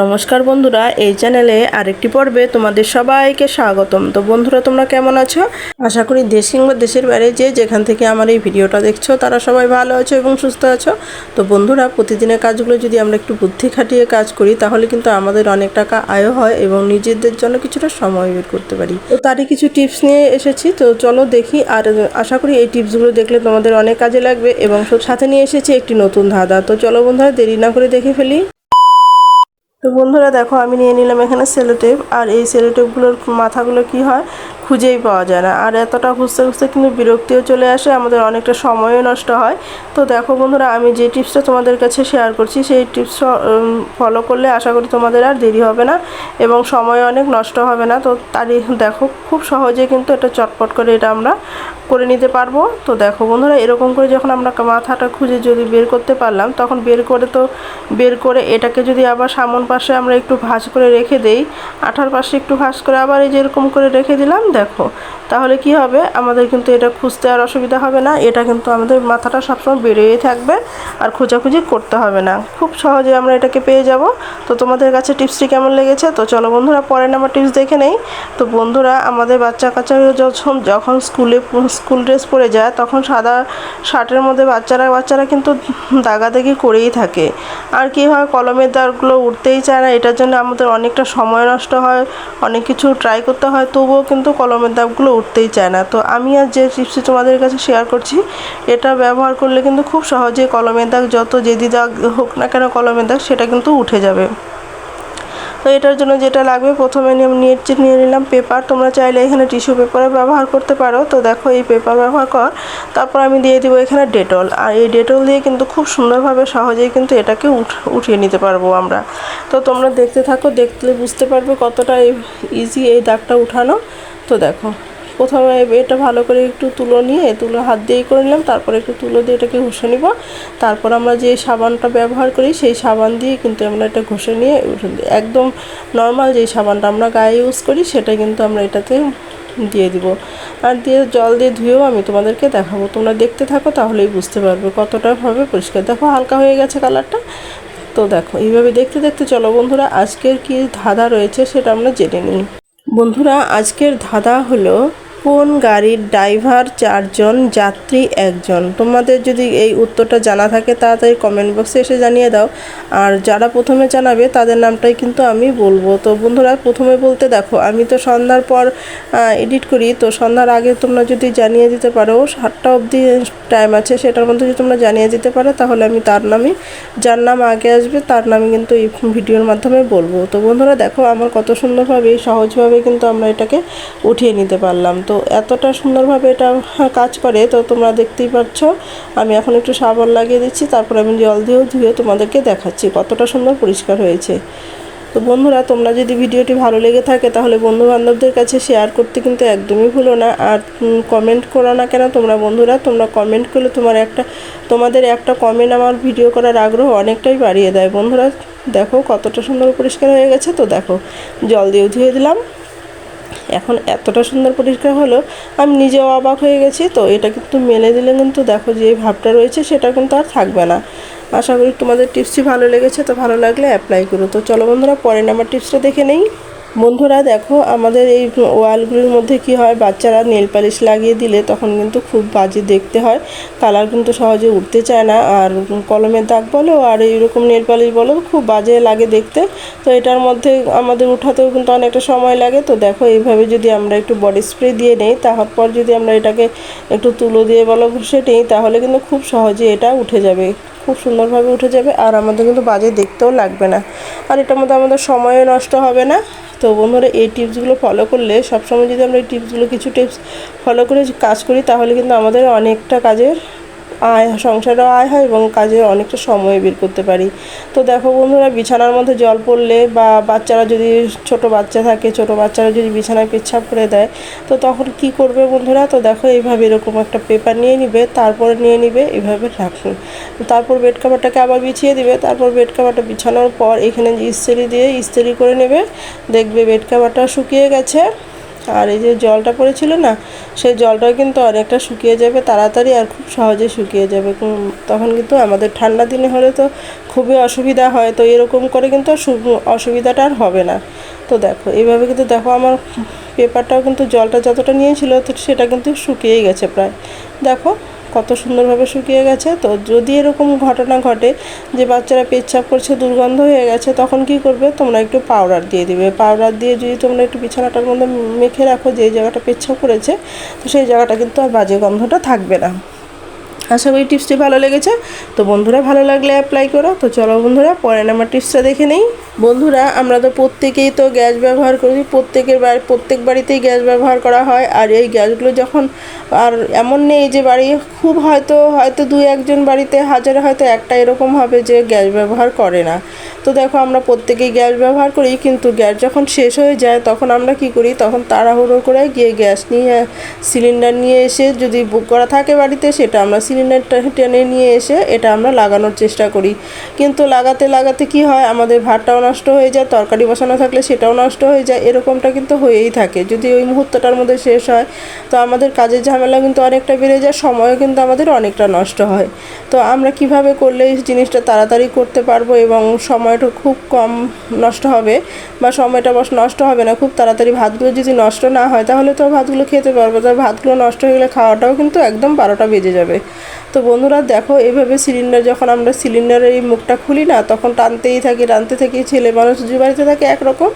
নমস্কার বন্ধুরা, এই চ্যানেলে আরেকটি পর্বে তোমাদের সবাইকে স্বাগতম। তো বন্ধুরা, তোমরা কেমন আছো? আশা করি দেশ কিংবা দেশের বাইরে যে যেখান থেকে আমার এই ভিডিওটা দেখছ, তারা সবাই ভালো আছো এবং সুস্থ আছো। তো বন্ধুরা, প্রতিদিনের কাজগুলো যদি আমরা একটু বুদ্ধি খাটিয়ে কাজ করি, তাহলে কিন্তু আমাদের অনেক টাকা আয় হয় এবং নিজেদের জন্য কিছুটা সময় বের করতে পারি। তো তারই কিছু টিপস নিয়ে এসেছি। তো চলো দেখি, আর আশা করি এই টিপসগুলো দেখলে তোমাদের অনেক কাজে লাগবে এবং সাথে নিয়ে এসেছি একটি নতুন ধাঁধা। তো চলো বন্ধুরা, দেরি না করে দেখে ফেলি। তো বন্ধুরা দেখো আমি নিয়ে নিলাম এখানে সেলোটেপ। আর এই সেলোটেপগুলোর মাথাগুলো কি হয়? খুঁজেই পাওয়া যায় না। আর এতটা খুঁজতে খুঁজতে কিন্তু বিরক্তিও চলে আসে, আমাদের অনেকটা সময়ও নষ্ট হয়। তো দেখো বন্ধুরা, আমি যে টিপসটা তোমাদের কাছে শেয়ার করছি, সেই টিপস ফলো করলে আশা করি তোমাদের আর দেরি হবে না এবং সময় অনেক নষ্ট হবে না। তো তারই দেখো, খুব সহজে কিন্তু এটা চটপট করে এটা আমরা করে নিতে পারব। তো দেখো বন্ধুরা, এরকম করে যখন আমরা মাথাটা খুঁজে যদি বের করতে পারলাম, তখন বের করে তো বের করে এটাকে যদি আবার সামন পাশে আমরা একটু ভাঁজ করে রেখে দেই, আঠার পাশে একটু ভাঁজ করে আবার এই যেরকম করে রেখে দিলাম দেখো, তাহলে কি হবে? আমাদের কিন্তু এটা খুঁজতে আর অসুবিধা হবে না। এটা কিন্তু আমাদের মাথাটা সবসময় বেরিয়েই থাকবে আর খোঁজাখুঁজি করতে হবে না। খুব সহজে আমরা এটাকে পেয়ে যাব। তো তোমাদের কাছে টিপসটি কেমন লেগেছে? তো চলো বন্ধুরা পরে নাম্বার টিপস দেখে নেই। তো বন্ধুরা, আমাদের বাচ্চা কাচ্চা যখন যখন স্কুলে, স্কুল ড্রেস পরে যায়, তখন সাদা শার্টের মধ্যে বাচ্চারা বাচ্চারা কিন্তু দাগাদাগি করেই থাকে। আর কি হয়, কলমের দাগগুলো উঠতেই চায় না। এটার জন্য আমাদের অনেকটা সময় নষ্ট হয়, অনেক কিছু ট্রাই করতে হয়। তবুও কিন্তু কলমের দাগগুলো উঠতেই চায় না। তো আমি আর যে টিপসটি তোমাদের কাছে শেয়ার করছি, এটা ব্যবহার করলে কিন্তু খুব সহজে কলমের দাগ যত যেদি দাগ হোক না কেন কলমের দাগ সেটা কিন্তু উঠে যাবে। তো এটার জন্য যেটা লাগবে, প্রথমে নিয়ে নিয়ে নিলাম পেপার তোমরা চাইলে এখানে টিস্যু পেপারও ব্যবহার করতে পারো। তো দেখো এই পেপার ব্যবহার কর, তারপর আমি দিয়ে দিব এখানে ডেটল আর এই ডেটল দিয়ে কিন্তু খুব সুন্দরভাবে সহজেই কিন্তু এটাকে উঠিয়ে নিতে পারব আমরা। তো তোমরা দেখতে থাকো, দেখলে বুঝতে পারবে কতটা ইজি এই দাগটা উঠানো। তো দেখো, প্রথমে এটা ভালো করে একটু তুলো নিয়ে, তুলো হাত দিয়েই করে নিলাম, তারপরে একটু তুলো দিয়ে এটাকে ঘষে নিব। তারপর আমরা যে সাবানটা ব্যবহার করি, সেই সাবান দিয়ে কিন্তু আমরা এটা ঘষে নিয়ে, একদম নর্মাল যেই সাবানটা আমরা গায়ে ইউজ করি, সেটা কিন্তু আমরা এটাতে দিয়ে দিব। আর দিয়ে জল দিয়ে ধুয়েও আমি তোমাদেরকে দেখাবো। তোমরা দেখতে থাকো, তাহলেই বুঝতে পারবে কতটা ভাবে পরিষ্কার। দেখো, হালকা হয়ে গেছে কালারটা। তো দেখো, এইভাবে দেখতে দেখতে চলো বন্ধুরা, আজকের কি ধাঁধা রয়েছে সেটা আমরা জেনে নিই। বন্ধুরা আজকের ধাঁধা হলো কোন গাড়ির ড্রাইভার চারজন, যাত্রী একজন? তোমাদের যদি এই উত্তরটা জানা থাকে, তাড়াতাড়ি কমেন্ট বক্সে এসে জানিয়ে দাও। আর যারা প্রথমে জানাবে, তাদের নামটাই কিন্তু আমি বলব। তো বন্ধুরা, প্রথমে বলতে দেখো, আমি তো সন্ধ্যার পর এডিট করি। তো সন্ধ্যার আগে তোমরা যদি জানিয়ে দিতে পারো, সাতটা অবধি টাইম আছে, সেটার মধ্যে যদি তোমরা জানিয়ে দিতে পারো, তাহলে আমি তার নামে যার নাম আগে আসবে, তার নামে কিন্তু এই ভিডিওর মাধ্যমে বলব। তো বন্ধুরা, দেখো, আমার কত সুন্দরভাবে, সহজভাবে কিন্তু আমরা এটাকে উঠিয়ে নিতে পারলাম। তো তো এতটা সুন্দরভাবে এটা কাজ করে, তো তোমরা দেখতেই পাচ্ছ আমি এখন একটু সাবান লাগিয়ে দিচ্ছি, তারপর আমি জল দিয়েও ধুয়ে তোমাদেরকে দেখাচ্ছি কতটা সুন্দর পরিষ্কার হয়েছে। তো বন্ধুরা, তোমরা যদি ভিডিওটি ভালো লেগে থাকে তাহলে বন্ধু বান্ধবদের কাছে শেয়ার করতে কিন্তু একদমই ভুলো না। আর কমেন্ট করো না কেন? তোমরা বন্ধুরা, তোমরা কমেন্ট করলে তোমার একটা, তোমাদের একটা কমেন্ট আমার ভিডিও করার আগ্রহ অনেকটাই বাড়িয়ে দেয়। বন্ধুরা, দেখো কতটা সুন্দর পরিষ্কার হয়ে গেছে। তো দেখো, জল দিয়েও ধুয়ে দিলাম। এখন এতটা সুন্দর পরিষ্কার হলো, আমি নিজেও অবাক হয়ে গেছি। তো এটা কিন্তু মেলে দিলে কিন্তু দেখো যে ভাবটা রয়েছে, সেটা কিন্তু আর থাকবে না। আশা করি তোমাদের টিপসটি ভালো লেগেছে, তো ভালো লাগলে অ্যাপ্লাই করো। তো চলো বন্ধুরা, পরের নাম্বার টিপসটা দেখে নেই। বন্ধুরা দেখো, আমাদের এই ওয়ালগুলির মধ্যে কি হয়, বাচ্চারা নেল পালিশ লাগিয়ে দিলে তখন কিন্তু খুব বাজে দেখতে হয়। কালার কিন্তু সহজে উঠতে চায় না, আর কলমের দাগ বলো, আর এইরকম নেল পালিশ বলো, খুব বাজে লাগে দেখতে। তো এটার মধ্যে আমাদের উঠাতেও কিন্তু অনেকটা সময় লাগে। তো দেখো, এইভাবে যদি আমরা একটু বডি স্প্রে দিয়ে নেই, তারপর যদি আমরা এটাকে একটু তুলো দিয়ে বলো, ঘষে নিই, তাহলে কিন্তু খুব সহজে এটা উঠে যাবে। খুব সুন্দরভাবে উঠে যাবে, আর আমাদের কিন্তু বাজে দেখতেও লাগবে না। আর এটার মধ্যে আমাদের সময়ও নষ্ট হবে না। তো বন্ধুরা এই টিপসগুলো ফলো করলে সবসময় যদি আমরা এই টিপসগুলো কিছু টিপস ফলো করে কাজ করি তাহলে কিন্তু আমাদের অনেকটা কাজের আয় সংসারেও আয় হয় এবং কাজে অনেকটা সময় বের করতে পারি। তো দেখো বন্ধুরা, বিছানার মধ্যে জল পড়লে বা বাচ্চারা যদি ছোট বাচ্চা থাকে, ছোট বাচ্চারা যদি বিছানায় পেচ্ছাপ করে দেয়, তো তখন কি করবে বন্ধুরা? তো দেখো এইভাবে এরকম একটা পেপার নিয়ে নিবে, তারপরে নিয়ে নিবে, এইভাবে রাখুন তারপর বেড কাভারটাকে আবার বিছিয়ে দিবে। তারপর বেড কাভারটা বিছানোর পর এখানে ইস্ত্রি দিয়ে ইস্ত্রি করে নেবে, দেখবে বেড কাভারটা শুকিয়ে গেছে। আর এই যে জলটা পড়েছিল না, সেই জলটাও কিন্তু অনেকটা শুকিয়ে যাবে তাড়াতাড়ি আর খুব সহজে শুকিয়ে যাবে। তখন কিন্তু আমাদের ঠান্ডা দিনে হলে তো খুবই অসুবিধা হয়, তো এরকম করে কিন্তু অসুবিধাটা আর হবে না। তো দেখো, এইভাবে কিন্তু দেখো আমার পেপারটাও কিন্তু জলটা যতটা নিয়েছিল তো সেটা কিন্তু শুকিয়েই গেছে প্রায়। দেখো কত সুন্দরভাবে শুকিয়ে গেছে। তো যদি এরকম ঘটনা ঘটে যে বাচ্চারা পেচ্ছাপ করছে, দুর্গন্ধ হয়ে গেছে, তখন কি করবে? তোমরা একটু পাউডার দিয়ে দিবে। পাউডার দিয়ে যদি তোমরা একটু বিছানাটার মধ্যে মেখে রাখো যে জায়গাটা পেচ্ছাপ করেছে, তো সেই জায়গাটা কিন্তু আর বাজে গন্ধটা থাকবে না। আশা করি টিপসটি ভালো লেগেছে। তো বন্ধুরা, ভালো লাগলে অ্যাপ্লাই করো। তো চলো বন্ধুরা পরে আমার টিপসটা দেখে নেই। বন্ধুরা, আমরা তো প্রত্যেকেই তো গ্যাস ব্যবহার করি। প্রত্যেকের বাড়ি, প্রত্যেক বাড়িতেই গ্যাস ব্যবহার করা হয়। আর এই গ্যাসগুলো যখন, আর এমন নেই যে বাড়ি, খুব হয়তো হয়তো দু একজন বাড়িতে, হাজারে হয়তো একটা এরকম হবে যে গ্যাস ব্যবহার করে না। তো দেখো, আমরা প্রত্যেকেই গ্যাস ব্যবহার করি, কিন্তু গ্যাস যখন শেষ হয়ে যায়, তখন আমরা কি করি? তখন তাড়াহুড়ো করে গিয়ে গ্যাস নিয়ে, সিলিন্ডার নিয়ে এসে যদি বুক করা থাকে বাড়িতে, সেটা আমরা সিলিন্ডারটা টেনে নিয়ে এসে এটা আমরা লাগানোর চেষ্টা করি। কিন্তু লাগাতে লাগাতে কি হয়, আমাদের ভাতটাও নষ্ট হয়ে যায়, তরকারি বসানো থাকলে সেটাও নষ্ট হয়ে যায়, এরকমটা কিন্তু হয়েই থাকে। যদি ওই মুহূর্তটার মধ্যে শেষ হয়, তো আমাদের কাজের ঝামেলা কিন্তু অনেকটা বেড়ে যায়, সময়ও কিন্তু আমাদের অনেকটা নষ্ট হয়। তো আমরা কীভাবে করলে এই জিনিসটা তাড়াতাড়ি করতে পারব এবং সময়টা খুব কম নষ্ট হবে বা সময়টা বস নষ্ট হবে না, খুব তাড়াতাড়ি ভাতগুলো যদি নষ্ট না হয়, তাহলে তো ভাতগুলো খেতে পারব তার ভাতগুলো নষ্ট হয়ে গেলে খাওয়াটাও কিন্তু একদম বারোটা বেজে যাবে। তো বন্ধুরা দেখো এইভাবে সিলিন্ডার যখন আমরা সিলিন্ডারের এই মুখটা খুলি না, তখন টানতেই থাকি, টানতে থাকি, ছেলে মানুষ যে বাড়িতে থাকে একরকম,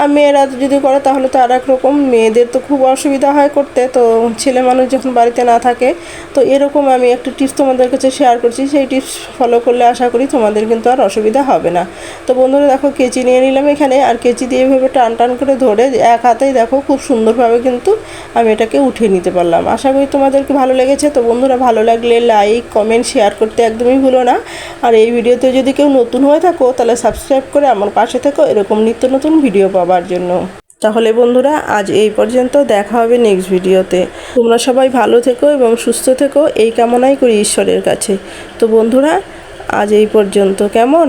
আর মেয়েরা যদি করে তাহলে তো আর এক রকম মেয়েদের তো খুব অসুবিধা হয় করতে, তো ছেলে মানুষ যখন বাড়িতে না থাকে, তো এরকম আমি একটা টিপস তোমাদের কাছে শেয়ার করছি। সেই টিপস ফলো করলে আশা করি তোমাদের কিন্তু আর অসুবিধা হবে না। তো বন্ধুরা দেখো, কেচি নিয়ে নিলাম এখানে, আর কেচি দিয়ে এভাবে টান টান করে ধরে এক হাতেই দেখো, খুব সুন্দরভাবে কিন্তু আমি এটাকে উঠিয়ে নিতে পারলাম। আশা করি তোমাদেরকে ভালো লেগেছে। তো বন্ধুরা ভালো লাগলে লাইক কমেন্ট শেয়ার করতে একদমই ভুলো না। আর এই ভিডিওতে যদি কেউ নতুন হয়ে থাকো, তাহলে সাবস্ক্রাইব করে আমার পাশে থেকো এরকম নিত্য নতুন ভিডিও পাওয়ার জন্য। তাহলে বন্ধুরা, আজ এই পর্যন্ত দেখা হবে নেক্সট ভিডিওতে তোমরা সবাই ভালো থেকো এবং সুস্থ থেকো, এই কামনাই করি ঈশ্বরের কাছে। তো বন্ধুরা, আজ এই পর্যন্ত কেমন?